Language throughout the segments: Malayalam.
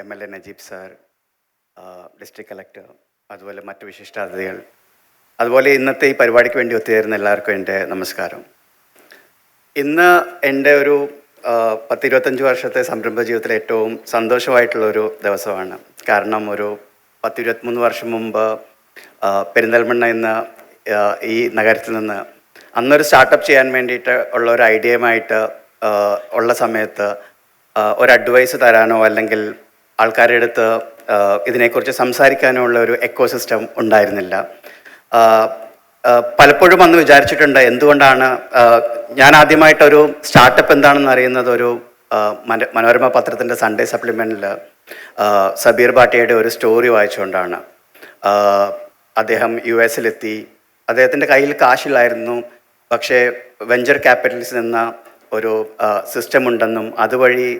M L A Najeeb sir district collector അതുപോലെ മറ്റു വിശിഷ്ടാതിഥികൾ. അതുപോലെ ഇന്നത്തെ ഈ പരിപാടിക്ക് വേണ്ടി ഒത്തുചേരുന്ന എല്ലാവർക്കും എന്റെ നമസ്കാരം. ഇന്ന് എന്റെ ഒരു പത്തിരുപത്തഞ്ച് വർഷത്തെ സംരംഭ ജീവിതത്തിലെ ഏറ്റവും സന്തോഷമായിട്ടുള്ളൊരു ദിവസമാണ്. കാരണം ഒരു പത്തിരുപത്തിമൂന്ന് വർഷം മുമ്പ് പെരിന്തൽമണ്ണ എന്ന ഈ നഗരത്തിൽ നിന്ന് അന്നൊരു സ്റ്റാർട്ടപ്പ് ചെയ്യാൻ വേണ്ടിയിട്ട് ഉള്ള ഒരു ഐഡിയയുമായിട്ട് ഉള്ള സമയത്ത് ഒരു അഡ്വൈസ് തരാനോ അല്ലെങ്കിൽ ആൾക്കാരുടെ അടുത്ത് ഇതിനെക്കുറിച്ച് സംസാരിക്കാനുള്ള ഒരു എക്കോ സിസ്റ്റം ഉണ്ടായിരുന്നില്ല പലപ്പോഴും അന്ന് വിചാരിച്ചിട്ടുണ്ട് എന്തുകൊണ്ടാണ് ഞാൻ ആദ്യമായിട്ടൊരു സ്റ്റാർട്ടപ്പ് എന്താണെന്ന് അറിയുന്നത് ഒരു മനോരമ പത്രത്തിന്റെ സൺഡേ സപ്ലിമെന്റിൽ സബീർ ഭാട്ടിയുടെ ഒരു സ്റ്റോറി വായിച്ചുകൊണ്ടാണ്. അദ്ദേഹം യു എസിലെത്തി. അദ്ദേഹത്തിന്റെ കയ്യിൽ കാശില്ലായിരുന്നു. പക്ഷേ വെഞ്ചർ ക്യാപിറ്റലിസ്റ്റ് എന്ന ഒരു സിസ്റ്റം ഉണ്ടെന്നും അതുവഴി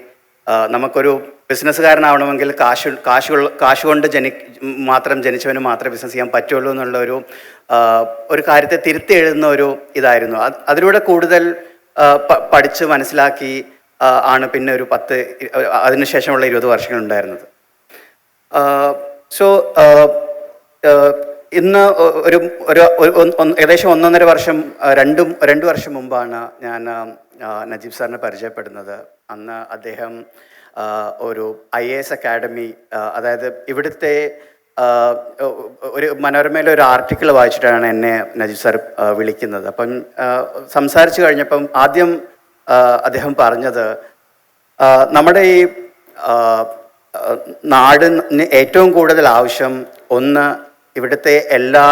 നമുക്കൊരു ബിസിനസ്സുകാരനാവണമെങ്കിൽ കാശ് കാശ് കാശ് കൊണ്ട് ജനി മാത്രം ജനിച്ചവന് മാത്രമേ ബിസിനസ് ചെയ്യാൻ പറ്റുള്ളൂ എന്നുള്ള ഒരു ഒരു കാര്യത്തെ തിരുത്തി എഴുതുന്ന ഒരു ഇതായിരുന്നു. അത് അതിലൂടെ കൂടുതൽ പഠിച്ച് മനസ്സിലാക്കി ആണ് പിന്നെ ഒരു പത്ത് അതിനുശേഷമുള്ള ഇരുപത് വർഷങ്ങൾ ഉണ്ടായിരുന്നത്. സോ ഇന്ന് ഒരു ഒരു ഏകദേശം ഒന്നൊന്നര വർഷം രണ്ടും രണ്ട് വർഷം മുമ്പാണ് ഞാൻ നജീബ് സാറിനെ പരിചയപ്പെടുന്നത്. അന്ന് അദ്ദേഹം ഒരു ഐ എ എസ് അക്കാഡമി അതായത് ഇവിടുത്തെ ഒരു മനോരമയിലെ ഒരു ആർട്ടിക്കിൾ വായിച്ചിട്ടാണ് എന്നെ നജീബ് സാർ വിളിക്കുന്നത്. അപ്പം സംസാരിച്ചു കഴിഞ്ഞപ്പം ആദ്യം അദ്ദേഹം പറഞ്ഞത് നമ്മുടെ ഈ നാടിന് ഏറ്റവും കൂടുതൽ ആവശ്യം ഒന്ന് ഇവിടുത്തെ എല്ലാ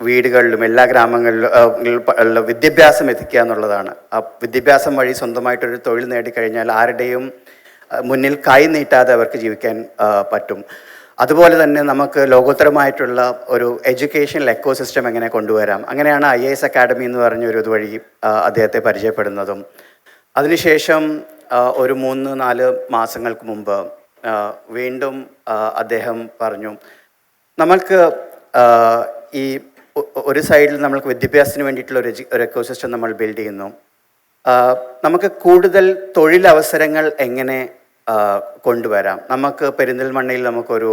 വീടുകളിലും എല്ലാ ഗ്രാമങ്ങളിലും വിദ്യാഭ്യാസം എത്തിക്കുക എന്നുള്ളതാണ്. ആ വിദ്യാഭ്യാസം വഴി സ്വന്തമായിട്ടൊരു തൊഴിൽ നേടിക്കഴിഞ്ഞാൽ ആരുടെയും മുന്നിൽ കൈ നീട്ടാതെ അവർക്ക് ജീവിക്കാൻ പറ്റും. അതുപോലെ തന്നെ നമുക്ക് ലോകോത്തരമായിട്ടുള്ള ഒരു എഡ്യൂക്കേഷണൽ എക്കോ സിസ്റ്റം എങ്ങനെ കൊണ്ടുവരാം? അങ്ങനെയാണ് ഐ എസ് അക്കാഡമി എന്ന് പറഞ്ഞ ഒരു ഇതുവഴി അദ്ദേഹത്തെ പരിചയപ്പെടുന്നതും. അതിനുശേഷം ഒരു മൂന്ന് നാല് മാസങ്ങൾക്ക് മുമ്പ് വീണ്ടും അദ്ദേഹം പറഞ്ഞു നമ്മൾക്ക് ഈ ഒരു സൈഡിൽ നമ്മൾക്ക് വിദ്യാഭ്യാസത്തിന് വേണ്ടിയിട്ടുള്ള ഒരു ഒരു എക്കോസിസ്റ്റം നമ്മൾ ബിൽഡ് ചെയ്യുന്നു. നമുക്ക് കൂടുതൽ തൊഴിലവസരങ്ങൾ എങ്ങനെ കൊണ്ടുവരാം. നമുക്ക് പെരിന്തൽമണ്ണയിൽ നമുക്കൊരു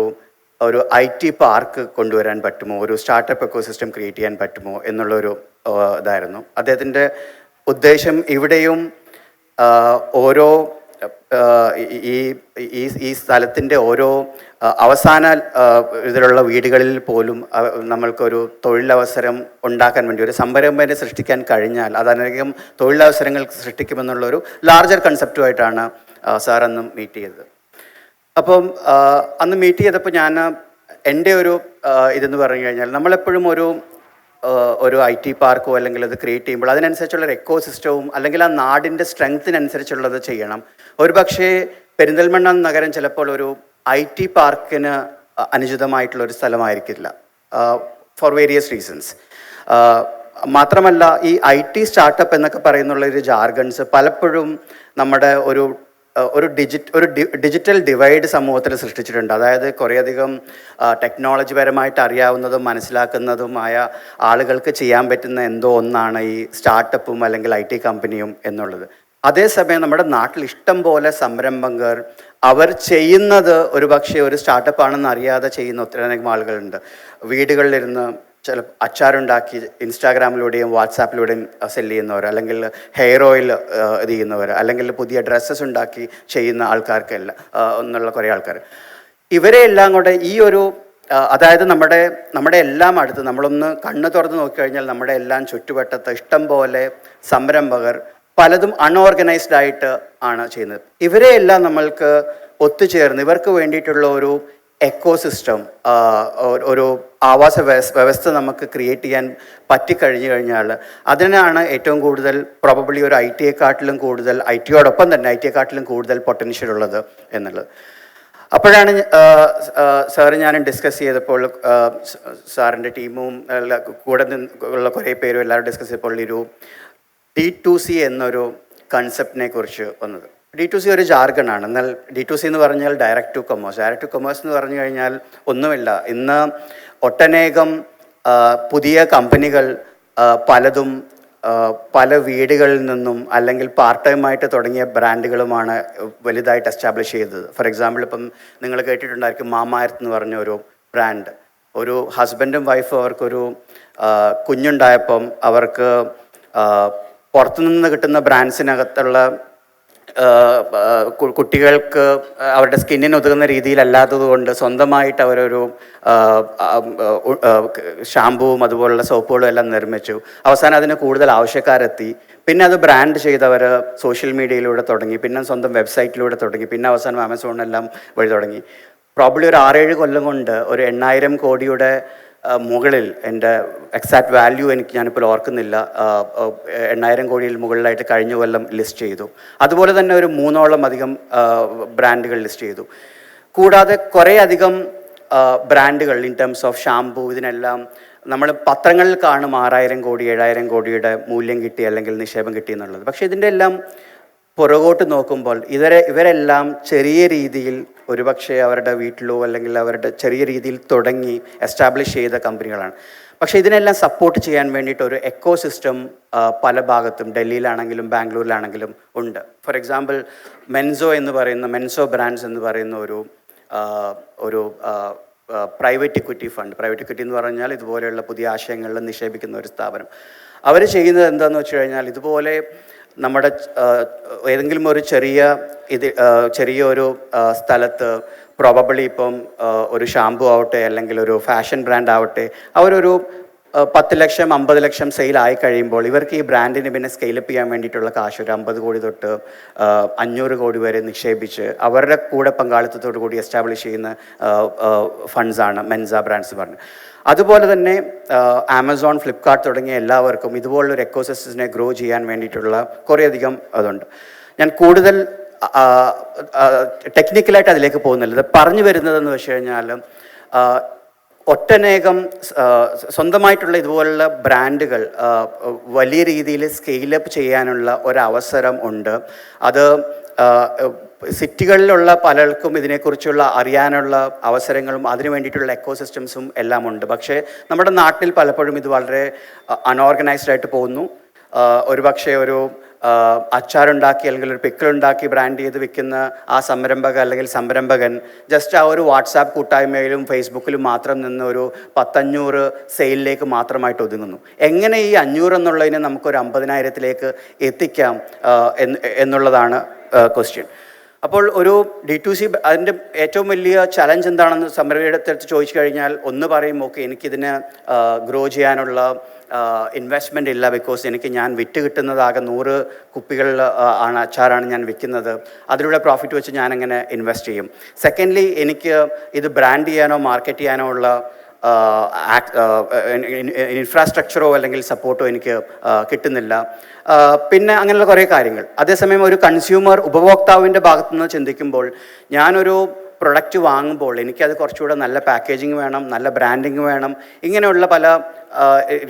ഒരു ഐ ടി പാർക്ക് കൊണ്ടുവരാൻ പറ്റുമോ? ഒരു സ്റ്റാർട്ടപ്പ് എക്കോസിസ്റ്റം ക്രിയേറ്റ് ചെയ്യാൻ പറ്റുമോ? എന്നുള്ളൊരു ഇതായിരുന്നു. അദ്ദേഹത്തിന്റെ ഉദ്ദേശം ഇവിടെയും ഓരോ ഈ ഈ ഈ സ്ഥലത്തിന്റെ ഓരോ അവസാന ഇതിലുള്ള വീടുകളിൽ പോലും നമ്മൾക്കൊരു തൊഴിലവസരം ഉണ്ടാക്കാൻ വേണ്ടി ഒരു സംരംഭനെ സൃഷ്ടിക്കാൻ കഴിഞ്ഞാൽ അതനേകം തൊഴിലവസരങ്ങൾ സൃഷ്ടിക്കുമെന്നുള്ളൊരു ലാർജർ കൺസെപ്റ്റുമായിട്ടാണ് സാർ അന്ന് മീറ്റ് ചെയ്തത്. അപ്പം അന്ന് മീറ്റ് ചെയ്തപ്പോൾ ഞാൻ എന്റെ ഒരു ഇതെന്ന് പറഞ്ഞു കഴിഞ്ഞാൽ നമ്മളെപ്പോഴും ഒരു ഒരു ഐ ടി പാർക്കോ അല്ലെങ്കിൽ അത് ക്രിയേറ്റ് ചെയ്യുമ്പോൾ അതിനനുസരിച്ചുള്ള ഒരു എക്കോ സിസ്റ്റവും അല്ലെങ്കിൽ ആ നാടിന്റെ സ്ട്രെങ്ത്തിനനുസരിച്ചുള്ളത് ചെയ്യണം. ഒരു പക്ഷേ പെരിന്തൽമണ്ണ നഗരം ചിലപ്പോൾ ഒരു ഐ ടി പാർക്കിന് അനുചിതമായിട്ടുള്ള ഒരു സ്ഥലമായിരിക്കില്ല. ഫോർ വേരിയസ് റീസൺസ് മാത്രമല്ല ഈ ഐ ടി സ്റ്റാർട്ടപ്പ് എന്നൊക്കെ പറയുന്നുള്ള ഒരു ജാർഗൺസ് പലപ്പോഴും നമ്മുടെ ഒരു ഒരു ഡിജിറ്റ് ഒരു ഡിജിറ്റൽ ഡിവൈഡ് സമൂഹത്തിൽ സൃഷ്ടിച്ചിട്ടുണ്ട്. അതായത് കുറേയധികം ടെക്നോളജി പരമായിട്ട് അറിയാവുന്നതും മനസ്സിലാക്കുന്നതുമായ ആളുകൾക്ക് ചെയ്യാൻ പറ്റുന്ന എന്തോ ഒന്നാണ് ഈ സ്റ്റാർട്ടപ്പും അല്ലെങ്കിൽ ഐ ടി കമ്പനിയും എന്നുള്ളത്. അതേസമയം നമ്മുടെ നാട്ടിൽ ഇഷ്ടം പോലെ സംരംഭകർ അവർ ചെയ്യുന്നത് ഒരു പക്ഷേ ഒരു സ്റ്റാർട്ടപ്പ് ആണെന്ന് അറിയാതെ ചെയ്യുന്ന ഒത്തിരിയധികം ആളുകളുണ്ട്. വീടുകളിലിരുന്ന് ചില അച്ചാറുണ്ടാക്കി ഇൻസ്റ്റാഗ്രാമിലൂടെയും വാട്സാപ്പിലൂടെയും സെൽ ചെയ്യുന്നവർ അല്ലെങ്കിൽ ഹെയർ ഓയിൽ ഇത് ചെയ്യുന്നവർ അല്ലെങ്കിൽ പുതിയ ഡ്രസ്സസ് ഉണ്ടാക്കി ചെയ്യുന്ന ആൾക്കാർക്കെല്ലാം എന്നുള്ള കുറേ ആൾക്കാർ. ഇവരെ എല്ലാം കൂടെ ഈ ഒരു അതായത് നമ്മുടെ നമ്മുടെ എല്ലാം അടുത്ത് നമ്മളൊന്ന് കണ്ണ് തുറന്ന് നോക്കിക്കഴിഞ്ഞാൽ നമ്മുടെ എല്ലാം ചുറ്റുവട്ടത്ത് ഇഷ്ടം പോലെ സംരംഭകർ പലതും അൺഓർഗനൈസ്ഡ് ആയിട്ട് ആണ് ചെയ്യുന്നത്. ഇവരെ എല്ലാം നമ്മൾക്ക് ഒത്തുചേർന്ന് ഇവർക്ക് വേണ്ടിയിട്ടുള്ള ഒരു എക്കോസിസ്റ്റം ഒരു ആവാസ വ്യവസ്- വ്യവസ്ഥ നമുക്ക് ക്രിയേറ്റ് ചെയ്യാൻ പറ്റിക്കഴിഞ്ഞു കഴിഞ്ഞാൽ അതിനാണ് ഏറ്റവും കൂടുതൽ പ്രോബബിളി ഒരു ഐ ടിയെക്കാട്ടിലും കൂടുതൽ ഐ ടിയോടൊപ്പം തന്നെ ഐ ടിയെക്കാട്ടിലും കൂടുതൽ പൊട്ടൻഷ്യൽ ഉള്ളത് എന്നുള്ളത്. അപ്പോഴാണ് സാറ് ഞാൻ ഡിസ്കസ് ചെയ്തപ്പോൾ സാറിന്റെ ടീമും കൂടെ ഉള്ള കുറേ പേരും എല്ലാവരും ഡിസ്കസ് ചെയ്തപ്പോൾ ഒരു ടി ടു സി എന്നൊരു കൺസെപ്റ്റിനെ കുറിച്ച് വന്നത്. ഡി ടു സി ഒരു ജാർഗണാണ് എന്നാൽ ഡി ടു സി എന്ന് പറഞ്ഞാൽ direct to commerce direct to commerce എന്ന് പറഞ്ഞു കഴിഞ്ഞാൽ ഒന്നുമില്ല. ഇന്ന് ഒട്ടനേകം പുതിയ കമ്പനികൾ പലതും പല വീടുകളിൽ നിന്നും അല്ലെങ്കിൽ പാർട്ട് ടൈം ആയിട്ട് തുടങ്ങിയ ബ്രാൻഡുകളുമാണ് വലുതായിട്ട് എസ്റ്റാബ്ലിഷ് ചെയ്തത്. ഫോർ എക്സാമ്പിൾ ഇപ്പം നിങ്ങൾ കേട്ടിട്ടുണ്ടായിരിക്കും മാമായർത്ത് എന്ന് പറഞ്ഞ ഒരു ബ്രാൻഡ് ഒരു ഹസ്ബൻഡും വൈഫും അവർക്കൊരു കുഞ്ഞുണ്ടായപ്പം അവർക്ക് പുറത്തുനിന്ന് കിട്ടുന്ന ബ്രാൻഡ്സിനകത്തുള്ള കുട്ടികൾക്ക് അവരുടെ സ്കിന്നിന് ഒതുങ്ങുന്ന രീതിയിലല്ലാത്തത് കൊണ്ട് സ്വന്തമായിട്ട് അവരൊരു ഷാമ്പുവും അതുപോലുള്ള സോപ്പുകളും എല്ലാം നിർമ്മിച്ചു. അവസാനം അതിന് കൂടുതൽ ആവശ്യക്കാരെത്തി. പിന്നെ അത് ബ്രാൻഡ് ചെയ്തവർ സോഷ്യൽ മീഡിയയിലൂടെ തുടങ്ങി. പിന്നെ സ്വന്തം വെബ്സൈറ്റിലൂടെ തുടങ്ങി. പിന്നെ അവസാനം ആമസോണെല്ലാം വഴി തുടങ്ങി. പ്രോബ്ലി ഒരു ആറേഴ് കൊല്ലം കൊണ്ട് ഒരു എണ്ണായിരം കോടിയുടെ മുകളിൽ എന്റെ എക്സാക്ട് വാല്യൂ എനിക്ക് ഞാനിപ്പോൾ ഓർക്കുന്നില്ല. എണ്ണായിരം കോടിയിൽ മുകളിലായിട്ട് കഴിഞ്ഞ കൊല്ലം ലിസ്റ്റ് ചെയ്തു. അതുപോലെ തന്നെ ഒരു മൂന്നോളം അധികം ബ്രാൻഡുകൾ ലിസ്റ്റ് ചെയ്തു. കൂടാതെ കുറേ അധികം ബ്രാൻഡുകൾ ഇൻ ടേംസ് ഓഫ് ഷാംപൂ ഇതിനെല്ലാം നമ്മൾ പത്രങ്ങളിൽ കാണും ആറായിരം കോടി ഏഴായിരം കോടിയുടെ മൂല്യം കിട്ടി അല്ലെങ്കിൽ നിക്ഷേപം കിട്ടി എന്നുള്ളത്. പക്ഷേ ഇതിന്റെ എല്ലാം പുറകോട്ട് നോക്കുമ്പോൾ ഇവരെ ഇവരെല്ലാം ചെറിയ രീതിയിൽ ഒരുപക്ഷെ അവരുടെ വീട്ടിലോ അല്ലെങ്കിൽ അവരുടെ ചെറിയ രീതിയിൽ തുടങ്ങി എസ്റ്റാബ്ലിഷ് ചെയ്ത കമ്പനികളാണ്. പക്ഷേ ഇതിനെല്ലാം സപ്പോർട്ട് ചെയ്യാൻ വേണ്ടിയിട്ട് ഒരു എക്കോ സിസ്റ്റം പല ഭാഗത്തും ഡൽഹിയിലാണെങ്കിലും ബാംഗ്ലൂരിലാണെങ്കിലും ഉണ്ട്. ഫോർ എക്സാമ്പിൾ മെൻസോ എന്ന് പറയുന്ന മെൻസോ ബ്രാൻഡ്സ് എന്ന് പറയുന്ന ഒരു ഒരു private equity fund private equity എന്ന് പറഞ്ഞാൽ ഇതുപോലെയുള്ള പുതിയ ആശയങ്ങളിൽ നിക്ഷേപിക്കുന്ന ഒരു സ്ഥാപനം. അവർ ചെയ്യുന്നത് എന്താണെന്ന് വെച്ച് കഴിഞ്ഞാൽ ഇതുപോലെ നമ്മുടെ ഏതെങ്കിലും ഒരു ചെറിയ ഇത് ചെറിയ ഒരു സ്ഥലത്ത് പ്രോബബിളി ഇപ്പം ഒരു ഷാമ്പു ആവട്ടെ അല്ലെങ്കിൽ ഒരു ഫാഷൻ ബ്രാൻഡ് ആവട്ടെ അവരൊരു പത്ത് ലക്ഷം അമ്പത് ലക്ഷം സെയിൽ ആയി കഴിയുമ്പോൾ ഇവർക്ക് ഈ ബ്രാൻഡിന് പിന്നെ സ്കെയിലപ്പ് ചെയ്യാൻ വേണ്ടിയിട്ടുള്ള കാശ് ഒരു അമ്പത് കോടി തൊട്ട് അഞ്ഞൂറ് കോടി വരെ നിക്ഷേപിച്ച് അവരുടെ കൂടെ പങ്കാളിത്തത്തോടു കൂടി എസ്റ്റാബ്ലിഷ് ചെയ്യുന്ന ഫണ്ട്സാണ് മെൻസ ബ്രാൻഡ്സ് പറഞ്ഞ്. അതുപോലെ തന്നെ ആമസോൺ ഫ്ലിപ്കാർട്ട് തുടങ്ങിയ എല്ലാവർക്കും ഇതുപോലുള്ളൊരു എക്കോസിസ്റ്റത്തിനെ ഗ്രോ ചെയ്യാൻ വേണ്ടിയിട്ടുള്ള കുറേയധികം അതുണ്ട്. ഞാൻ കൂടുതൽ ടെക്നിക്കലായിട്ട് അതിലേക്ക് പോകുന്നില്ല. ഇത് പറഞ്ഞു വരുന്നതെന്ന് വെച്ച് കഴിഞ്ഞാൽ ഒട്ടനേകം സ്വന്തമായിട്ടുള്ള ഇതുപോലുള്ള ബ്രാൻഡുകൾ വലിയ രീതിയിൽ സ്കെയിലപ്പ് ചെയ്യാനുള്ള ഒരവസരം ഉണ്ട്. അത് സിറ്റികളിലുള്ള പലർക്കും ഇതിനെക്കുറിച്ചുള്ള അറിയാനുള്ള അവസരങ്ങളും അതിനു വേണ്ടിയിട്ടുള്ള എക്കോ സിസ്റ്റംസും എല്ലാം ഉണ്ട് പക്ഷേ നമ്മുടെ നാട്ടിൽ പലപ്പോഴും ഇത് വളരെ അൺഓർഗനൈസ്ഡ് ആയിട്ട് പോകുന്നു. ഒരുപക്ഷെ ഒരു അച്ചാറുണ്ടാക്കി അല്ലെങ്കിൽ ഒരു പിക്കിളുണ്ടാക്കി ബ്രാൻഡ് ചെയ്ത് വിൽക്കുന്ന ആ സംരംഭക അല്ലെങ്കിൽ സംരംഭകൻ ജസ്റ്റ് ആ ഒരു വാട്സാപ്പ് കൂട്ടായ്മയിലും ഫേസ്ബുക്കിലും മാത്രം നിന്ന് ഒരു പത്തഞ്ഞൂറ് സെയിലിലേക്ക് മാത്രമായിട്ട് ഒതുങ്ങുന്നു. എങ്ങനെ ഈ അഞ്ഞൂറ് എന്നുള്ളതിനെ നമുക്കൊരു അമ്പതിനായിരത്തിലേക്ക് എത്തിക്കാം എന്നുള്ളതാണ് ക്വസ്റ്റ്യൻ അപ്പോൾ ഒരു ഡി ടു സി അതിന്റെ ഏറ്റവും വലിയ ചലഞ്ച് എന്താണെന്ന് സമരയുടെ അടുത്ത് ചോദിച്ചു കഴിഞ്ഞാൽ ഒന്ന് പറയും ഓക്കെ എനിക്കിതിന് ഗ്രോ ചെയ്യാനുള്ള ഇൻവെസ്റ്റ്മെന്റ് ഇല്ല ബിക്കോസ് എനിക്ക് ഞാൻ വിറ്റ് കിട്ടുന്നതാകെ നൂറ് കുപ്പികൾ ആണ് അച്ചാറാണ് ഞാൻ വിൽക്കുന്നത്. അതിലൂടെ പ്രോഫിറ്റ് വെച്ച് ഞാൻ എങ്ങനെ ഇൻവെസ്റ്റ് ചെയ്യും. സെക്കൻഡ്ലി എനിക്ക് ഇത് ബ്രാൻഡ് ചെയ്യാനോ മാർക്കറ്റ് ചെയ്യാനോ ഉള്ള ഇൻഫ്രാസ്ട്രക്ചറോ അല്ലെങ്കിൽ സപ്പോർട്ടോ എനിക്ക് കിട്ടുന്നില്ല. പിന്നെ അങ്ങനെയുള്ള കുറേ കാര്യങ്ങൾ. അതേസമയം ഒരു കൺസ്യൂമർ ഉപഭോക്താവിന്റെ ഭാഗത്തു നിന്ന് ചിന്തിക്കുമ്പോൾ ഞാനൊരു പ്രൊഡക്റ്റ് വാങ്ങുമ്പോൾ എനിക്കത് കുറച്ചുകൂടെ നല്ല പാക്കേജിങ് വേണം നല്ല ബ്രാൻഡിങ് വേണം ഇങ്ങനെയുള്ള പല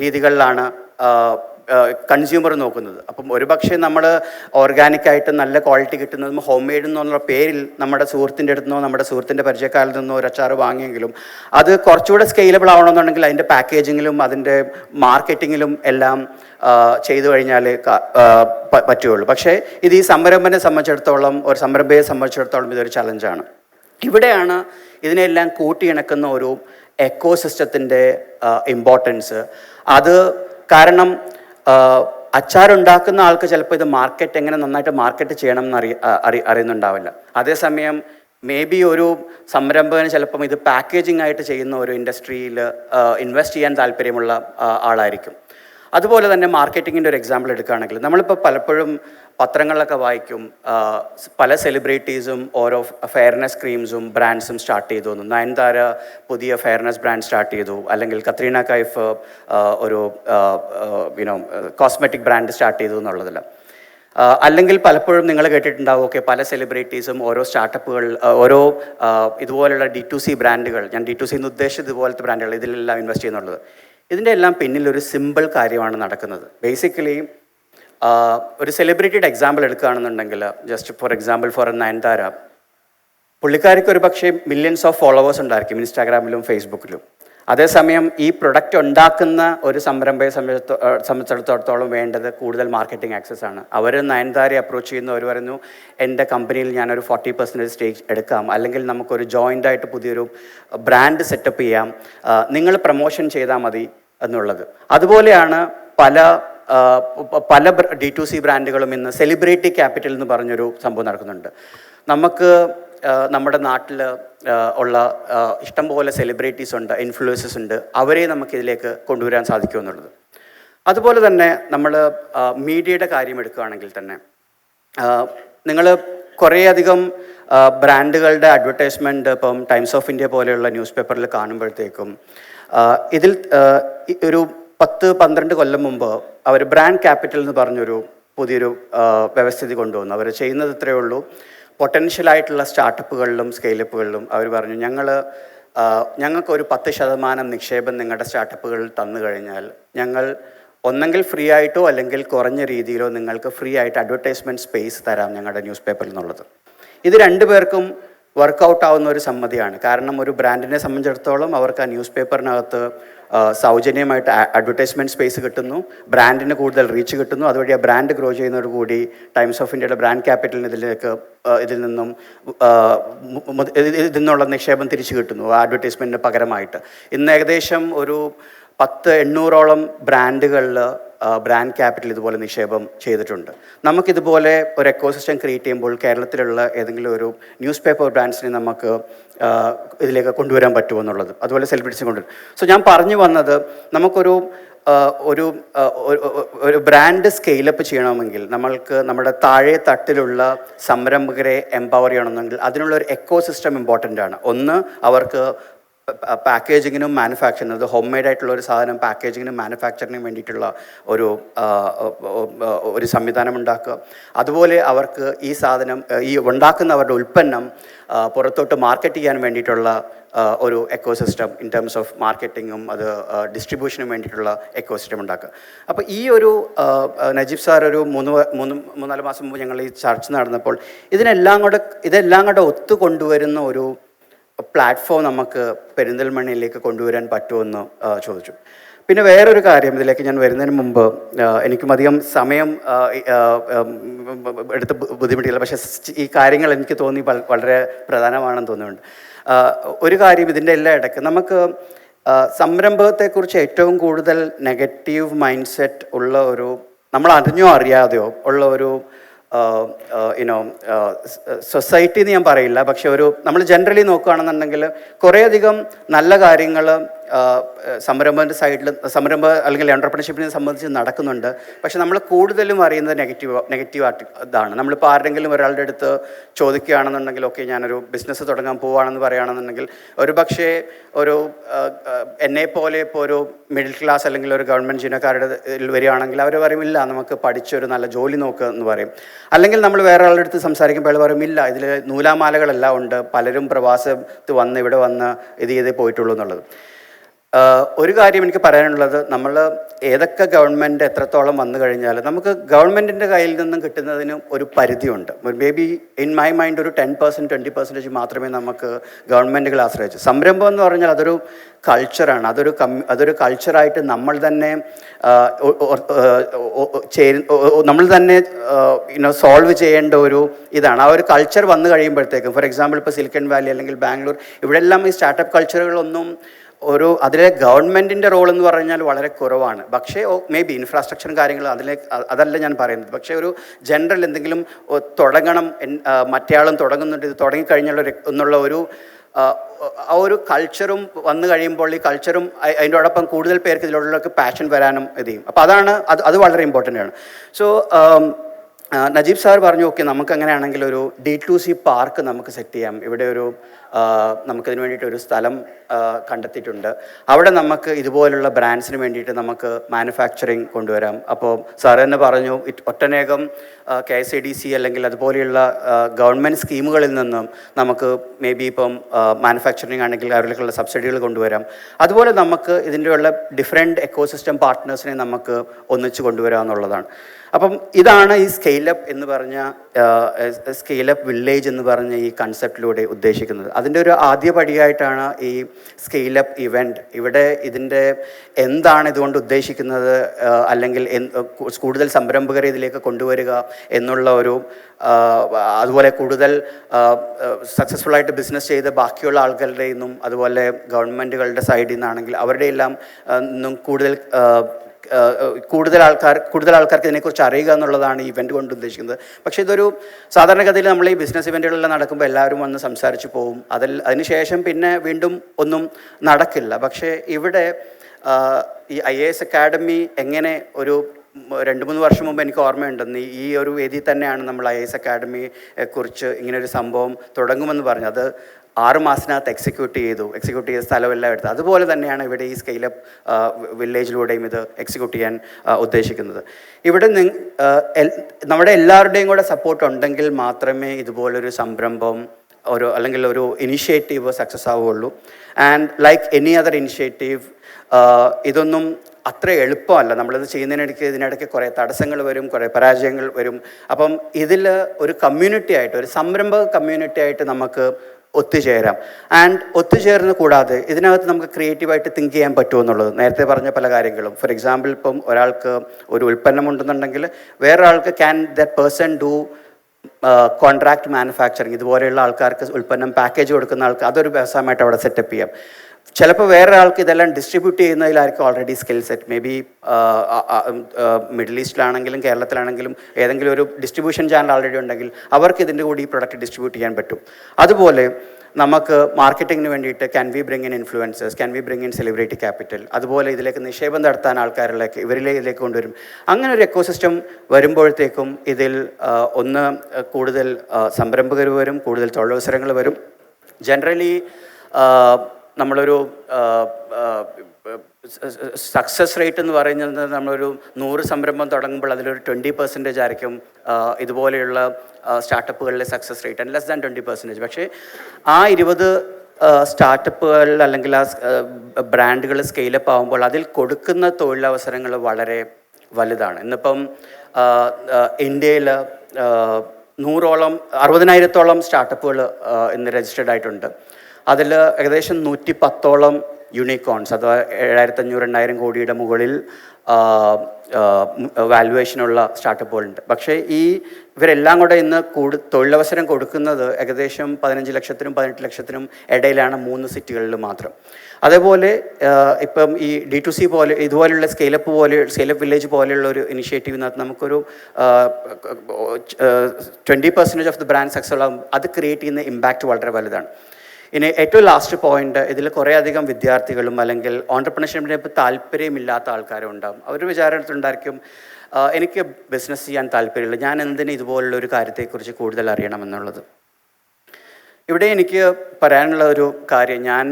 രീതികളിലാണ് കൺസ്യൂമർ നോക്കുന്നത്. അപ്പം ഒരുപക്ഷെ നമ്മൾ ഓർഗാനിക്കായിട്ട് നല്ല ക്വാളിറ്റി കിട്ടുന്നതും ഹോം മെയ്ഡ് എന്നുള്ള പേരിൽ നമ്മുടെ സുഹൃത്തിന്റെ അടുത്തുനിന്നോ നമ്മുടെ സുഹൃത്തിന്റെ പരിചയക്കാരിൽ നിന്നോ ഒരു അച്ചാർ വാങ്ങിയെങ്കിലും അത് കുറച്ചുകൂടെ സ്കെയിലബിൾ ആവണമെന്നുണ്ടെങ്കിൽ അതിന്റെ പാക്കേജിങ്ങിലും അതിന്റെ മാർക്കറ്റിങ്ങിലും എല്ലാം ചെയ്തു കഴിഞ്ഞാൽ പറ്റുകയുള്ളൂ. പക്ഷേ ഇത് ഈ സംരംഭനെ സംബന്ധിച്ചിടത്തോളം ഒരു സംരംഭയെ സംബന്ധിച്ചിടത്തോളം ഇതൊരു ചലഞ്ചാണ് ഇവിടെയാണ് ഇതിനെല്ലാം കൂട്ടിയിണക്കുന്ന ഒരു എക്കോ സിസ്റ്റത്തിന്റെ ഇമ്പോർട്ടൻസ് അത് കാരണം അച്ചാറുണ്ടാക്കുന്ന ആൾക്ക് ചിലപ്പോൾ ഇത് മാർക്കറ്റ് എങ്ങനെ നന്നായിട്ട് മാർക്കറ്റ് ചെയ്യണം എന്ന് അറിയ അറി അറിയുന്നുണ്ടാവില്ല. അതേസമയം മേ ബി ഒരു സംരംഭകന് ചിലപ്പം ഇത് പാക്കേജിംഗ് ആയിട്ട് ചെയ്യുന്ന ഒരു ഇൻഡസ്ട്രിയിൽ ഇൻവെസ്റ്റ് ചെയ്യാൻ താല്പര്യമുള്ള ആളായിരിക്കും. അതുപോലെ തന്നെ മാർക്കറ്റിങ്ങിന്റെ ഒരു എക്സാമ്പിൾ എടുക്കുകയാണെങ്കിൽ നമ്മളിപ്പോൾ പലപ്പോഴും പത്രങ്ങളിലൊക്കെ വായിക്കും പല സെലിബ്രിറ്റീസും ഓരോ ഫെയർനെസ് ക്രീംസും ബ്രാൻഡ്സും സ്റ്റാർട്ട് ചെയ്തു നയൻതാര പുതിയ ഫെയർനെസ് ബ്രാൻഡ് സ്റ്റാർട്ട് ചെയ്തു. അല്ലെങ്കിൽ കത്രീന കൈഫ് ഒരു യുനോ കോസ്മെറ്റിക് ബ്രാൻഡ് സ്റ്റാർട്ട് ചെയ്തു എന്നുള്ളതല്ല അല്ലെങ്കിൽ പലപ്പോഴും നിങ്ങൾ കേട്ടിട്ടുണ്ടാവും ഓക്കെ പല സെലിബ്രിറ്റീസും ഓരോ സ്റ്റാർട്ടപ്പുകൾ ഓരോ ഇതുപോലുള്ള ഡി ടു സി ബ്രാൻഡുകൾ ഞാൻ ഡി ടു സി എന്ന് ഉദ്ദേശിച്ചത് ഇതുപോലത്തെ ബ്രാൻഡുകൾ ഇതിലെല്ലാം ഇൻവെസ്റ്റ് ചെയ്യുന്നുള്ളത്. ഇതിന്റെ എല്ലാം പിന്നിൽ ഒരു സിമ്പിൾ കാര്യമാണ് നടക്കുന്നത്. ബേസിക്കലി ഒരു സെലിബ്രിറ്റിയുടെ എക്സാമ്പിൾ എടുക്കുകയാണെന്നുണ്ടെങ്കിൽ just for example for a Nayanthara പുള്ളിക്കാർക്ക് ഒരു പക്ഷേ മില്യൺസ് ഓഫ് ഫോളോവേഴ്സ് ഉണ്ടായിരിക്കും ഇൻസ്റ്റാഗ്രാമിലും ഫേസ്ബുക്കിലും അതേസമയം ഈ പ്രൊഡക്റ്റ് ഉണ്ടാക്കുന്ന ഒരു സംരംഭയെ സംബന്ധിച്ചിടത്തോളം വേണ്ടത് കൂടുതൽ മാർക്കറ്റിംഗ് ആക്സസ് ആണ്. അവർ നയൻതാരെ അപ്രോച്ച് ചെയ്യുന്നവർ പറയുന്നു എന്റെ കമ്പനിയിൽ ഞാനൊരു ഫോർട്ടി പെർസെന്റേജ് സ്റ്റേജ് എടുക്കാം. അല്ലെങ്കിൽ നമുക്കൊരു ജോയിന്റ് ആയിട്ട് പുതിയൊരു ബ്രാൻഡ് സെറ്റപ്പ് ചെയ്യാം. നിങ്ങൾ പ്രൊമോഷൻ ചെയ്താൽ മതി. എന്നുള്ളത്. അതുപോലെയാണ് പല പല ഡി ടു സി ബ്രാൻഡുകളും ഇന്ന് സെലിബ്രിറ്റി ക്യാപിറ്റൽ എന്ന് പറഞ്ഞൊരു സംഭവം നടക്കുന്നുണ്ട്. നമുക്ക് നമ്മുടെ നാട്ടിൽ ഉള്ള ഇഷ്ടംപോലെ സെലിബ്രിറ്റീസ് ഉണ്ട് ഇൻഫ്ലുവൻസസ് ഉണ്ട്. അവരെ നമുക്കിതിലേക്ക് കൊണ്ടുവരാൻ സാധിക്കുമെന്നുള്ളത് അതുപോലെ തന്നെ നമ്മൾ മീഡിയയുടെ കാര്യം എടുക്കുകയാണെങ്കിൽ തന്നെ നിങ്ങൾ കുറേയധികം ബ്രാൻഡുകളുടെ അഡ്വർടൈസ്മെന്റ് ഇപ്പം ടൈംസ് ഓഫ് ഇന്ത്യ പോലെയുള്ള ന്യൂസ് പേപ്പറിൽ കാണുമ്പോഴത്തേക്കും ഇതിൽ ഒരു പത്ത് പന്ത്രണ്ട് കൊല്ലം മുമ്പ് അവർ ബ്രാൻഡ് ക്യാപിറ്റൽ എന്ന് പറഞ്ഞൊരു പുതിയൊരു വ്യവസ്ഥിതി കൊണ്ടുവന്നു. അവർ ചെയ്യുന്നത് ഇത്രയേ ഉള്ളൂ. പൊട്ടൻഷ്യലായിട്ടുള്ള സ്റ്റാർട്ടപ്പുകളിലും സ്കെയിലപ്പുകളിലും അവർ പറഞ്ഞു ഞങ്ങൾ ഞങ്ങൾക്കൊരു പത്ത് ശതമാനം നിക്ഷേപം നിങ്ങളുടെ സ്റ്റാർട്ടപ്പുകളിൽ തന്നു കഴിഞ്ഞാൽ ഞങ്ങൾ ഒന്നെങ്കിൽ ഫ്രീ ആയിട്ടോ അല്ലെങ്കിൽ കുറഞ്ഞ രീതിയിലോ നിങ്ങൾക്ക് ഫ്രീ ആയിട്ട് അഡ്വർടൈസ്മെന്റ് സ്പേസ് തരാം ഞങ്ങളുടെ ന്യൂസ് പേപ്പറിൽ നിന്നുള്ളത് ഇത് രണ്ടു പേർക്കും വർക്കൗട്ട് ആവുന്ന ഒരു സമ്മതിയാണ് കാരണം ഒരു ബ്രാൻഡിനെ സംബന്ധിച്ചിടത്തോളം അവർക്ക് ആ ന്യൂസ് പേപ്പറിനകത്ത് സൗജന്യമായിട്ട് അഡ്വർടൈസ്മെന്റ് സ്പേസ് കിട്ടുന്നു. ബ്രാൻഡിന് കൂടുതൽ റീച്ച് കിട്ടുന്നു. അതുവഴി ആ ബ്രാൻഡ് ഗ്രോ ചെയ്യുന്നതോടുകൂടി ടൈംസ് ഓഫ് ഇന്ത്യയുടെ ബ്രാൻഡ് ക്യാപിറ്റലിന് ഇതിലേക്ക് ഇതിൽ നിന്നും ഇതിൽ നിന്നുള്ള നിക്ഷേപം തിരിച്ചു കിട്ടുന്നു ആ അഡ്വർടൈസ്മെന്റിന് പകരമായിട്ട്. ഇന്ന് ഏകദേശം ഒരു പത്ത് എണ്ണൂറോളം ബ്രാൻഡുകളിൽ ബ്രാൻഡ് ക്യാപിറ്റൽ ഇതുപോലെ നിക്ഷേപം ചെയ്തിട്ടുണ്ട്. നമുക്കിതുപോലെ ഒരു എക്കോസിസ്റ്റം ക്രിയേറ്റ് ചെയ്യുമ്പോൾ കേരളത്തിലുള്ള ഏതെങ്കിലും ഒരു ന്യൂസ് പേപ്പർ ബ്രാൻഡ്സിനെ നമുക്ക് ഇതിലേക്ക് കൊണ്ടുവരാൻ പറ്റുമെന്നുള്ളത് അതുപോലെ സെലിബ്രിറ്റീസ് കൊണ്ടുവരും സോ ഞാൻ പറഞ്ഞു വന്നത് നമുക്കൊരു ഒരു ഒരു- ബ്രാൻഡ് സ്കെയിലപ്പ് ചെയ്യണമെങ്കിൽ നമ്മൾക്ക് നമ്മുടെ താഴെ തട്ടിലുള്ള സംരംഭകരെ എംപവർ ചെയ്യണമെന്നെങ്കിൽ അതിനുള്ള ഒരു എക്കോസിസ്റ്റം ഇമ്പോർട്ടന്റ് ആണ്. ഒന്ന് അവർക്ക് പാക്കേജിങ്ങിനും മാനുഫാക്ചറിനും അത് ഹോം മെയ്ഡ് ആയിട്ടുള്ള ഒരു സാധനം പാക്കേജിങ്ങിനും മാനുഫാക്ചറിനും വേണ്ടിയിട്ടുള്ള ഒരു ഒരു സംവിധാനം ഉണ്ടാക്കുക. അതുപോലെ അവർക്ക് ഈ സാധനം ഈ ഉണ്ടാക്കുന്ന അവരുടെ ഉൽപ്പന്നം പുറത്തോട്ട് മാർക്കറ്റ് ചെയ്യാൻ വേണ്ടിയിട്ടുള്ള ഒരു ഒരു എക്കോസിസ്റ്റം ഇൻ ടേംസ് ഓഫ് മാർക്കറ്റിങ്ങും അത് ഡിസ്ട്രിബ്യൂഷനും വേണ്ടിയിട്ടുള്ള എക്കോസിസ്റ്റം ഉണ്ടാക്കുക. അപ്പോൾ ഈ ഒരു നജീബ് സാർ ഒരു മൂന്ന് മൂന്ന് മൂന്നാൽ മാസം മുമ്പ് ഞങ്ങൾ ഈ ചർച്ച നടന്നപ്പോൾ ഇതിനെല്ലാം കൂടെ ഇതെല്ലാം കൂടെ ഒത്തു കൊണ്ടുവരുന്ന ഒരു പ്ലാറ്റ്ഫോം നമുക്ക് പെരിന്തൽമണ്ണയിലേക്ക് കൊണ്ടുവരാൻ പറ്റുമെന്ന് ചോദിച്ചു. പിന്നെ വേറൊരു കാര്യം ഇതിലേക്ക് ഞാൻ വരുന്നതിന് മുമ്പ് എനിക്കും അധികം സമയം എടുത്ത് ബുദ്ധിമുട്ടില്ല പക്ഷേ ഈ കാര്യങ്ങൾ എനിക്ക് തോന്നി വളരെ പ്രധാനമാണെന്ന് തോന്നുന്നുണ്ട്. ഒരു കാര്യം ഇതിന്റെ എല്ലാ ഇടയ്ക്ക് നമുക്ക് സംരംഭത്തെക്കുറിച്ച് ഏറ്റവും കൂടുതൽ നെഗറ്റീവ് മൈൻഡ് സെറ്റ് ഉള്ള ഒരു നമ്മൾ അറിഞ്ഞോ അറിയാതെയോ ഉള്ള ഒരു യുനോ സൊസൈറ്റി എന്ന് ഞാൻ പറയില്ല. പക്ഷെ ഒരു നമ്മൾ ജനറലി നോക്കുകയാണെന്നുണ്ടെങ്കിൽ കുറേയധികം നല്ല കാര്യങ്ങൾ സംരംഭന്റെ സൈഡിൽ സംരംഭ അല്ലെങ്കിൽ എന്റർപ്രണർഷിപ്പിനെ സംബന്ധിച്ച് നടക്കുന്നുണ്ട്. പക്ഷെ നമ്മൾ കൂടുതലും അറിയുന്നത് നെഗറ്റീവ് നെഗറ്റീവ് ആർട്ടി ഇതാണ്. നമ്മളിപ്പോൾ ആരുടെങ്കിലും ഒരാളുടെ അടുത്ത് ചോദിക്കുകയാണെന്നുണ്ടെങ്കിൽ ഓക്കെ ഞാനൊരു ബിസിനസ് തുടങ്ങാൻ പോവുകയാണെന്ന് പറയുകയാണെന്നുണ്ടെങ്കിൽ ഒരു പക്ഷേ ഒരു എന്നെ പോലെ ഇപ്പോൾ ഒരു മിഡിൽ ക്ലാസ് അല്ലെങ്കിൽ ഒരു ഗവൺമെന്റ് ജീവനക്കാരുടെ വരികയാണെങ്കിൽ അവർ പറയും ഇല്ല നമുക്ക് പഠിച്ചൊരു നല്ല ജോലി നോക്കുക എന്ന് പറയും. അല്ലെങ്കിൽ നമ്മൾ വേറെ ആളുടെ അടുത്ത് സംസാരിക്കുമ്പോൾ അയാൾ പറയും ഇല്ല ഇതിൽ നൂലാമാലകളെല്ലാം ഉണ്ട്. പലരും പ്രവാസത്ത് വന്ന് ഇവിടെ വന്ന് ഇത് ചെയ്തേ പോയിട്ടുള്ളൂ എന്നുള്ളത്. ഒരു കാര്യം എനിക്ക് പറയാനുള്ളത്. നമ്മൾ ഏതൊക്കെ ഗവൺമെന്റ് എത്രത്തോളം വന്നു കഴിഞ്ഞാൽ നമുക്ക് ഗവൺമെന്റിന്റെ കയ്യിൽ നിന്നും കിട്ടുന്നതിന് ഒരു പരിധിയുണ്ട്. Maybe in my mind ഒരു ടെൻ പെർസെന്റ് ട്വന്റി പെർസെന്റേജ് മാത്രമേ നമുക്ക് ഗവൺമെന്റുകൾ ആശ്രയിച്ചു. സംരംഭം എന്ന് പറഞ്ഞാൽ അതൊരു കൾച്ചറാണ് അതൊരു കം അതൊരു കൾച്ചറായിട്ട് നമ്മൾ തന്നെ ചേരു നമ്മൾ തന്നെ യുനോ സോൾവ് ചെയ്യേണ്ട ഒരു ഇതാണ്. ആ ഒരു കൾച്ചർ വന്നു കഴിയുമ്പോഴത്തേക്കും ഫോർ എക്സാമ്പിൾ ഇപ്പോൾ സിലിക്കൺ വാലി അല്ലെങ്കിൽ ബാംഗ്ലൂർ ഇവിടെല്ലാം ഈ സ്റ്റാർട്ടപ്പ് കൾച്ചറുകളൊന്നും ഒരു അതിലെ ഗവൺമെന്റിന്റെ റോൾ എന്ന് പറഞ്ഞാൽ വളരെ കുറവാണ്. പക്ഷേ മേ ബി ഇൻഫ്രാസ്ട്രക്ചറും കാര്യങ്ങളും അതിലെ അതല്ല ഞാൻ പറയുന്നത്. പക്ഷേ ഒരു ജനറൽ എന്തെങ്കിലും തുടങ്ങണം മറ്റേയാളും തുടങ്ങുന്നുണ്ട് ഇത് തുടങ്ങിക്കഴിഞ്ഞുള്ള എന്നുള്ള ഒരു ആ, ഒരു കൾച്ചറും വന്നു കഴിയുമ്പോൾ ഈ കൾച്ചറും അ- അതിനോടൊപ്പം കൂടുതൽ പേർക്ക് ഇതിലോട്ടുള്ള പാഷൻ വരാനും ഇത് ചെയ്യും. അപ്പോൾ അതാണ് അത് അത് വളരെ ഇമ്പോർട്ടന്റ് ആണ്. സോ നജീബ് സാർ പറഞ്ഞു ഓക്കെ നമുക്ക് അങ്ങനെയാണെങ്കിൽ ഒരു ഡി ടു സി പാർക്ക് നമുക്ക് സെറ്റ് ചെയ്യാം. ഇവിടെ ഒരു നമുക്കതിന് വേണ്ടിയിട്ട് ഒരു സ്ഥലം കണ്ടെത്തിയിട്ടുണ്ട്. അവിടെ നമുക്ക് ഇതുപോലുള്ള ബ്രാൻഡ്സിന് വേണ്ടിയിട്ട് നമുക്ക് മാനുഫാക്ചറിങ് കൊണ്ടുവരാം. അപ്പോൾ സാർ തന്നെ പറഞ്ഞു ഒട്ടനേകം K S I D C അല്ലെങ്കിൽ അതുപോലെയുള്ള ഗവൺമെന്റ് സ്കീമുകളിൽ നിന്നും നമുക്ക് മേ ബി ഇപ്പം മാനുഫാക്ചറിങ് ആണെങ്കിൽ അവരിലേക്കുള്ള സബ്സിഡികൾ കൊണ്ടുവരാം. അതുപോലെ നമുക്ക് ഇതിന്റെ ഉള്ള ഡിഫറെന്റ് എക്കോസിസ്റ്റം പാർട്ട്നേഴ്സിനെ നമുക്ക് ഒന്നിച്ച് കൊണ്ടുവരാം എന്നുള്ളതാണ് അപ്പം ഇതാണ് ഈ സ്കെയിലപ്പ് എന്ന് പറഞ്ഞ സ്കെയിലപ്പ് വില്ലേജ് എന്ന് പറഞ്ഞ ഈ കൺസെപ്റ്റിലൂടെ ഉദ്ദേശിക്കുന്നത്. അതിന്റെ ഒരു ആദ്യ പടിയായിട്ടാണ് ഈ സ്കെയിലപ്പ് ഇവന്റ് ഇവിടെ ഇതിന്റെ എന്താണ് ഇതുകൊണ്ട് ഉദ്ദേശിക്കുന്നത് അല്ലെങ്കിൽ കൂടുതൽ സംരംഭകരെ ഇതിലേക്ക് കൊണ്ടുവരിക എന്നുള്ള ഒരു അതുപോലെ കൂടുതൽ സക്സസ്ഫുൾ ആയിട്ട് ബിസിനസ് ചെയ്ത ബാക്കിയുള്ള ആൾക്കാരുടെ നിന്നും അതുപോലെ ഗവൺമെന്റുകളുടെ സൈഡിൽ നിന്നാണെങ്കിൽ അവരുടെ എല്ലാം കൂടുതൽ കൂടുതൽ ആൾക്കാർ കൂടുതൽ ആൾക്കാർക്ക് ഇതിനെക്കുറിച്ച് അറിയുക എന്നുള്ളതാണ് ഈ ഇവന്റ് കൊണ്ട് ഉദ്ദേശിക്കുന്നത്. പക്ഷേ ഇതൊരു സാധാരണഗതിയിൽ നമ്മൾ ഈ ബിസിനസ് ഇവന്റുകളെല്ലാം നടക്കുമ്പോൾ എല്ലാവരും വന്ന് സംസാരിച്ച് പോവും. അതിൽ അതിനുശേഷം പിന്നെ വീണ്ടും ഒന്നും നടക്കില്ല. പക്ഷേ ഇവിടെ ഈ ഐ എ എസ് അക്കാഡമി എങ്ങനെ ഒരു രണ്ട് മൂന്ന് വർഷം മുമ്പ് എനിക്ക് ഓർമ്മയുണ്ടെന്ന് ഈ- ഒരു വേദി തന്നെയാണ് നമ്മൾ ഐ എസ് അക്കാഡമിയെ കുറിച്ച് ഇങ്ങനെ ഒരു സംഭവം തുടങ്ങുമെന്ന് പറഞ്ഞു ആറ് മാസത്തിനകത്ത് എക്സിക്യൂട്ട് ചെയ്തു എക്സിക്യൂട്ട് ചെയ്ത സ്ഥലമെല്ലാം എടുത്തു. അതുപോലെ തന്നെയാണ് ഇവിടെ ഈ സ്കെയിലപ്പ് വില്ലേജിലൂടെയും ഇത് എക്സിക്യൂട്ട് ചെയ്യാൻ ഉദ്ദേശിക്കുന്നത്. ഇവിടെ നമ്മുടെ എല്ലാവരുടെയും കൂടെ സപ്പോർട്ട് ഉണ്ടെങ്കിൽ മാത്രമേ ഇതുപോലൊരു സംരംഭം ഒരു അല്ലെങ്കിൽ ഒരു ഇനിഷ്യേറ്റീവ് സക്സസ് ആവുകയുള്ളൂ. And like any other initiative ഇതൊന്നും അത്ര എളുപ്പമല്ല. നമ്മളിത് ചെയ്യുന്നതിനിടയ്ക്ക് ഇതിനിടയ്ക്ക് കുറേ തടസ്സങ്ങൾ വരും കുറേ പരാജയങ്ങൾ വരും. അപ്പം ഇതിൽ ഒരു കമ്മ്യൂണിറ്റി ആയിട്ട് ഒരു സംരംഭക കമ്മ്യൂണിറ്റി ആയിട്ട് നമുക്ക് ഒത്തുചേരാം. ആൻഡ് ഒത്തുചേർന്ന് കൂടാതെ ഇതിനകത്ത് നമുക്ക് ക്രിയേറ്റീവായിട്ട് തിങ്ക് ചെയ്യാൻ പറ്റുമോ എന്നുള്ളത്. നേരത്തെ പറഞ്ഞ പല കാര്യങ്ങളും. ഫോർ എക്സാമ്പിൾ ഇപ്പം ഒരാൾക്ക് ഒരു ഉൽപ്പന്നം ഉണ്ടെന്നുണ്ടെങ്കിൽ വേറൊരാൾക്ക് can that person do contract manufacturing ഇതുപോലെയുള്ള ആൾക്കാർക്ക് ഉൽപ്പന്നം പാക്കേജ് കൊടുക്കുന്ന ആൾക്ക് അതൊരു വ്യവസായമായിട്ട് അവിടെ സെറ്റപ്പ് ചെയ്യാം. ചിലപ്പോൾ വേറെ ആൾക്ക് ഇതെല്ലാം distribute ചെയ്യുന്നതിലായിരിക്കും already skill set maybe middle ഈസ്റ്റിലാണെങ്കിലും കേരളത്തിലാണെങ്കിലും ഏതെങ്കിലും ഒരു ഡിസ്ട്രിബ്യൂഷൻ ചാനൽ ഓൾറെഡി ഉണ്ടെങ്കിൽ അവർക്ക് ഇതിന്റെ കൂടി ഈ പ്രൊഡക്റ്റ് ഡിസ്ട്രിബ്യൂട്ട് ചെയ്യാൻ പറ്റും. അതുപോലെ നമുക്ക് മാർക്കറ്റിങ്ങിന് വേണ്ടിയിട്ട് can we bring in influencers can we bring in celebrity capital അതുപോലെ ഇതിലേക്ക് നിക്ഷേപം നടത്താൻ ആൾക്കാരിലേക്ക് ഇവരിലേക്ക് ഇതിലേക്ക് കൊണ്ടുവരും. അങ്ങനെ ഒരു എക്കോസിസ്റ്റം വരുമ്പോഴത്തേക്കും ഇതിൽ ഒന്ന് കൂടുതൽ സംരംഭകർ വരും കൂടുതൽ തൊഴിലവസരങ്ങൾ വരും. ജനറലി നമ്മളൊരു സക്സസ് റേറ്റ് എന്ന് പറയുന്നത് നമ്മളൊരു നൂറ് സംരംഭം തുടങ്ങുമ്പോൾ അതിലൊരു ട്വന്റി പെർസെന്റേജ് ആയിരിക്കും ഇതുപോലെയുള്ള സ്റ്റാർട്ടപ്പുകളിലെ success rate and less than twenty percentage. പക്ഷേ ആ ഇരുപത് സ്റ്റാർട്ടപ്പുകൾ അല്ലെങ്കിൽ ആ ബ്രാൻഡുകൾ സ്കെയിലപ്പ് ആകുമ്പോൾ അതിൽ കൊടുക്കുന്ന തൊഴിലവസരങ്ങൾ വളരെ വലുതാണ്. ഇന്നിപ്പം ഇന്ത്യയിൽ നൂറോളം അറുപതിനായിരത്തോളം സ്റ്റാർട്ടപ്പുകൾ ഇന്ന് രജിസ്റ്റേർഡ് ആയിട്ടുണ്ട് അതിൽ ഏകദേശം നൂറ്റി പത്തോളം യൂണിക്കോൺസ് അഥവാ ഏഴായിരത്തി അഞ്ഞൂറ് എണ്ണായിരം കോടിയുടെ മുകളിൽ വാല്യുവേഷനുള്ള സ്റ്റാർട്ടപ്പുകളുണ്ട് പക്ഷേ ഈ ഇവരെല്ലാം കൂടെ ഇന്ന് കൂടു തൊഴിലവസരം കൊടുക്കുന്നത് ഏകദേശം പതിനഞ്ച് ലക്ഷത്തിനും പതിനെട്ട് ലക്ഷത്തിനും ഇടയിലാണ് മൂന്ന് സിറ്റികളിൽ മാത്രം. അതേപോലെ ഇപ്പം ഈ ഡി ടു സി പോലെ ഇതുപോലെയുള്ള സ്കെയിലപ്പ് പോലെ സ്കെയിലപ്പ് വില്ലേജ് പോലെയുള്ള ഒരു ഇനിഷ്യേറ്റീവിനകത്ത് നമുക്കൊരു twenty percentage of the brand success അത് ക്രിയേറ്റ് ചെയ്യുന്ന ഇമ്പാക്റ്റ് വളരെ വലുതാണ്. ഇനി ഏറ്റവും ലാസ്റ്റ് പോയിന്റ് ഇതിൽ കുറേ അധികം വിദ്യാർത്ഥികളും അല്ലെങ്കിൽ ഓണ്ടർപ്രണർഷിപ്പിനെ താല്പര്യമില്ലാത്ത ആൾക്കാരും ഉണ്ടാകും അവർ വിചാരത്തിലുണ്ടായിരിക്കും "ആ, എനിക്ക് ബിസിനസ് ചെയ്യാൻ താല്പര്യമില്ല. ഞാൻ എന്തിന് ഇതുപോലുള്ള ഒരു കാര്യത്തെക്കുറിച്ച് കൂടുതൽ അറിയണമെന്നുള്ളത് ഇവിടെ എനിക്ക് പറയാനുള്ള ഒരു കാര്യം ഞാൻ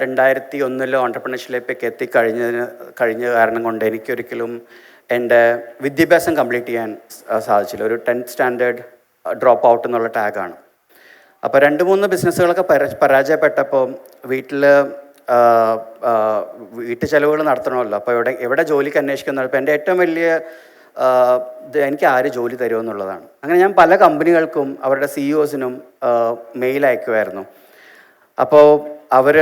രണ്ടായിരത്തി ഒന്നിൽ ഓണ്ടർപ്രണർഷിപ്പിലേക്ക് എത്തിക്കഴിഞ്ഞതിന് കഴിഞ്ഞ കാരണം കൊണ്ട് എനിക്കൊരിക്കലും എന്റെ വിദ്യാഭ്യാസം കംപ്ലീറ്റ് ചെയ്യാൻ സാധിച്ചില്ല. ഒരു ടെൻത്ത് സ്റ്റാൻഡേർഡ് ഡ്രോപ്പ് ഔട്ട് എന്നുള്ള ടാഗാണ് അപ്പോൾ രണ്ട് മൂന്ന് ബിസിനസ്സുകളൊക്കെ പര പരാജയപ്പെട്ടപ്പോൾ വീട്ടിൽ വീട്ടു ചെലവുകൾ നടത്തണമല്ലോ. അപ്പോൾ എവിടെ എവിടെ ജോലിക്ക് അന്വേഷിക്കുന്ന അപ്പോൾ എന്റെ ഏറ്റവും വലിയ എനിക്ക് ആര് ജോലി തരുമെന്നുള്ളതാണ് അങ്ങനെ ഞാൻ പല കമ്പനികൾക്കും അവരുടെ സിഇഒസിനും മെയിൽ അയക്കുമായിരുന്നു. അപ്പോൾ അവർ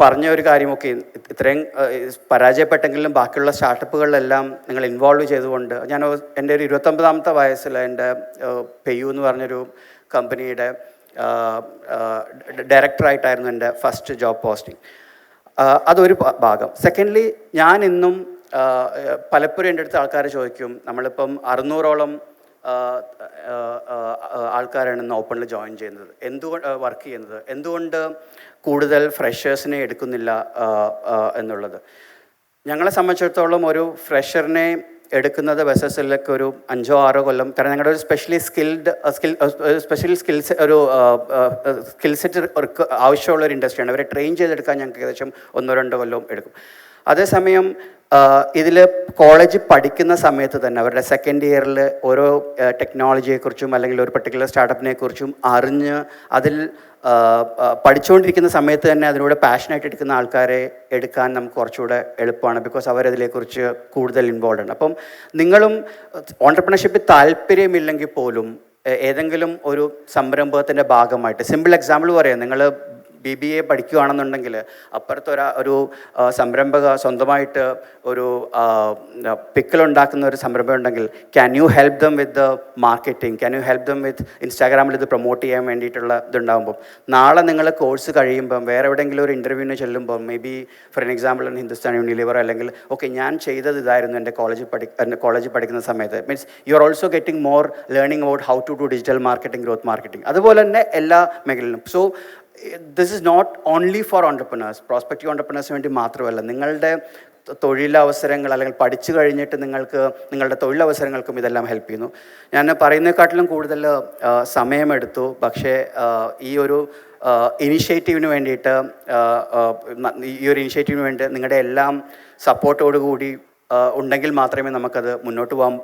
പറഞ്ഞ ഒരു കാര്യമൊക്കെ ഇത്രയും പരാജയപ്പെട്ടെങ്കിലും ബാക്കിയുള്ള സ്റ്റാർട്ടപ്പുകളിലെല്ലാം നിങ്ങൾ ഇൻവോൾവ് ചെയ്തുകൊണ്ട് ഞാൻ എന്റെ ഒരു ഇരുപത്തൊമ്പതാമത്തെ വയസ്സിൽ എന്റെ പെയ്യു എന്ന് പറഞ്ഞൊരു കമ്പനിയുടെ ഡയറക്ടറായിട്ടായിരുന്നു എന്റെ ഫസ്റ്റ് ജോബ് പോസ്റ്റിംഗ് അതൊരു ഭാഗം. സെക്കൻഡ്ലി ഞാൻ ഇന്നും പലപ്പോഴും എന്റെ അടുത്ത് ആൾക്കാർ ചോദിക്കും നമ്മളിപ്പം അറുന്നൂറോളം ആൾക്കാരാണ് ഇന്ന് ഓപ്പണിൽ ജോയിൻ ചെയ്യുന്നത്. എന്തുകൊണ്ട് വർക്ക് ചെയ്യുന്നത്? എന്തുകൊണ്ട് കൂടുതൽ ഫ്രഷേഴ്സിനെ എടുക്കുന്നില്ല എന്നുള്ളത്? ഞങ്ങളെ സംബന്ധിച്ചിടത്തോളം ഒരു ഫ്രഷറിനെ എടുക്കുന്നത് വെസസിലേക്ക് ഒരു അഞ്ചോ ആറോ കൊല്ലം. കാരണം ഞങ്ങളുടെ ഒരു specially skilled skill special skills ഒരു സ്കിൽ സെറ്റ് ആവശ്യമുള്ള ഒരു ഇൻഡസ്ട്രിയാണ് അവരെ ട്രെയിൻ ചെയ്തെടുക്കാൻ ഞങ്ങൾക്ക് ഏകദേശം ഒന്നോ രണ്ടോ കൊല്ലം എടുക്കും. അതേസമയം ഇതിൽ കോളേജ് പഠിക്കുന്ന സമയത്ത് തന്നെ അവരുടെ സെക്കൻഡ് ഇയറിൽ ഓരോ ടെക്നോളജിയെക്കുറിച്ചും അല്ലെങ്കിൽ ഒരു പെർട്ടിക്കുലർ സ്റ്റാർട്ടപ്പിനെ കുറിച്ചും അറിഞ്ഞ് അതിൽ പഠിച്ചുകൊണ്ടിരിക്കുന്ന സമയത്ത് തന്നെ അതിനോട് പാഷനായിട്ട് എടുക്കുന്ന ആൾക്കാരെ എടുക്കാൻ നമുക്ക് കുറച്ചുകൂടെ എളുപ്പമാണ്. ബിക്കോസ് അവരതിനെക്കുറിച്ച് കൂടുതൽ ഇൻവോൾവ് ആണ്. അപ്പം നിങ്ങളും ഓണ്ടർപ്രണർഷിപ്പിൽ താല്പര്യമില്ലെങ്കിൽ പോലും ഏതെങ്കിലും ഒരു സംരംഭത്തിന്റെ ഭാഗമായിട്ട് സിമ്പിൾ എക്സാമ്പിൾ പറയാം. നിങ്ങൾ ബി ബി എ പഠിക്കുകയാണെന്നുണ്ടെങ്കിൽ അപ്പുറത്ത് ഒരാ ഒരു സംരംഭക സ്വന്തമായിട്ട് ഒരു പിക്കിളുണ്ടാക്കുന്ന ഒരു സംരംഭം ഉണ്ടെങ്കിൽ can you help them with the marketing can you help them with ഇൻസ്റ്റാഗ്രാമിൽ ഇത് പ്രൊമോട്ട് ചെയ്യാൻ വേണ്ടിയിട്ടുള്ള ഇതുണ്ടാകുമ്പം നാളെ നിങ്ങൾ കോഴ്സ് കഴിയുമ്പം വേറെ എവിടെയെങ്കിലും ഒരു ഇന്റർവ്യൂവിന് ചെല്ലുമ്പോൾ maybe for an example Hindustan Unilever അല്ലെങ്കിൽ ഓക്കെ ഞാൻ ചെയ്തത് ഇതായിരുന്നു എന്റെ കോളേജിൽ പഠി എന്റെ കോളേജിൽ പഠിക്കുന്ന സമയത്ത്. Means you are also getting more learning about how to do digital marketing growth marketing അതുപോലെ തന്നെ എല്ലാ മേഖലയിലും. So this is not only for entrepreneurs prospective ഓണ്ടർപ്രണേഴ്സിന് വേണ്ടി മാത്രമല്ല. നിങ്ങളുടെ തൊഴിലവസരങ്ങൾ അല്ലെങ്കിൽ പഠിച്ചു കഴിഞ്ഞിട്ട് നിങ്ങൾക്ക് നിങ്ങളുടെ തൊഴിലവസരങ്ങൾക്കും ഇതെല്ലാം ഹെൽപ്പ് ചെയ്യുന്നു. ഞാൻ പറയുന്നതിനെക്കാട്ടിലും കൂടുതൽ സമയമെടുത്തു. പക്ഷേ ഈ ഒരു ഇനിഷ്യേറ്റീവിന് വേണ്ടിയിട്ട് ഈ ഒരു ഇനിഷ്യേറ്റീവിന് വേണ്ടി നിങ്ങളുടെ എല്ലാം സപ്പോർട്ടോടുകൂടി ഉണ്ടെങ്കിൽ മാത്രമേ നമുക്കത് മുന്നോട്ട് പോകാൻ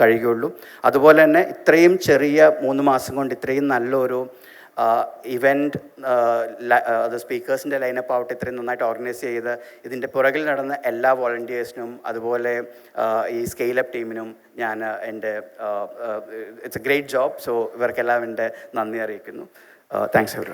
കഴിയുകയുള്ളൂ. അതുപോലെ തന്നെ ഇത്രയും ചെറിയ മൂന്ന് മാസം കൊണ്ട് ഇത്രയും നല്ലൊരു ഇവന്റ് അത് സ്പീക്കേഴ്സിന്റെ ലൈനപ്പ് ആവട്ടെ ഇത്രയും നന്നായിട്ട് ഓർഗനൈസ് ചെയ്ത് ഇതിന്റെ പുറകിൽ നടന്ന എല്ലാ വോളണ്ടിയേഴ്സിനും അതുപോലെ ഈ സ്കെയിലപ്പ് ടീമിനും ഞാൻ എന്റെ it's a great job so ഇവർക്കെല്ലാം എന്റെ നന്ദി അറിയിക്കുന്നു. Thanks every